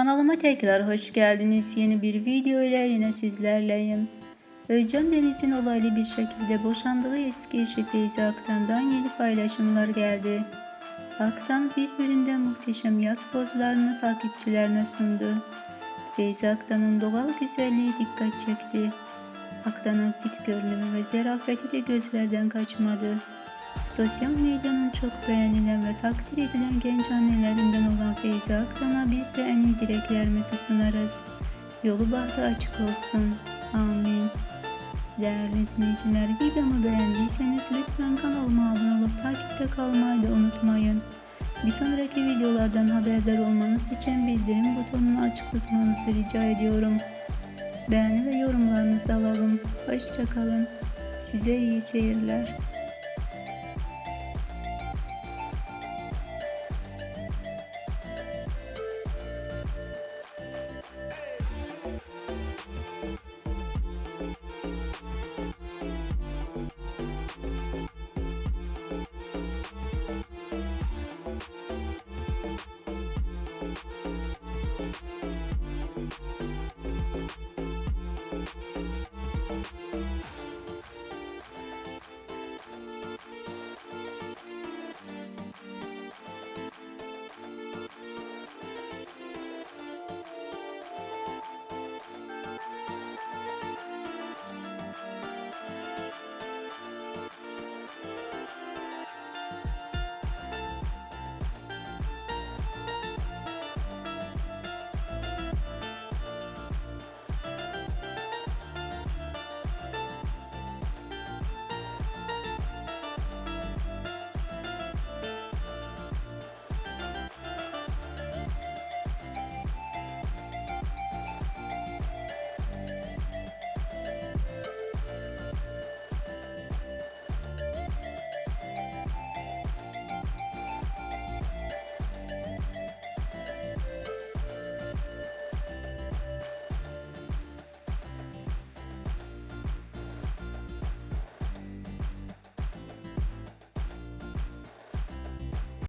Kanalıma tekrar hoş geldiniz. Yeni bir video ile yine sizlerleyim. Özcan Deniz'in olaylı bir şekilde boşandığı eski eşi Feyza Aktan'dan yeni paylaşımlar geldi. Aktan birbirinden muhteşem yaz pozlarını takipçilerine sundu. Feyza Aktan'ın doğal güzelliği dikkat çekti. Aktan'ın fit görünümü ve zerafeti de gözlerden kaçmadı. Sosyal medyanın çok beğenilen ve takdir edilen genç annelerinden olan Feyza Aktan'a biz de en iyi dileklerimizi sunarız. Yolu bahtı açık olsun. Amin. Değerli izleyiciler videomu beğendiyseniz lütfen kanalıma abone olup takipte kalmayı da unutmayın. Bir sonraki videolardan haberdar olmanız için bildirim butonunu açık tutmanızı rica ediyorum. Beğeni ve yorumlarınızı alalım. Hoşçakalın. Size iyi seyirler.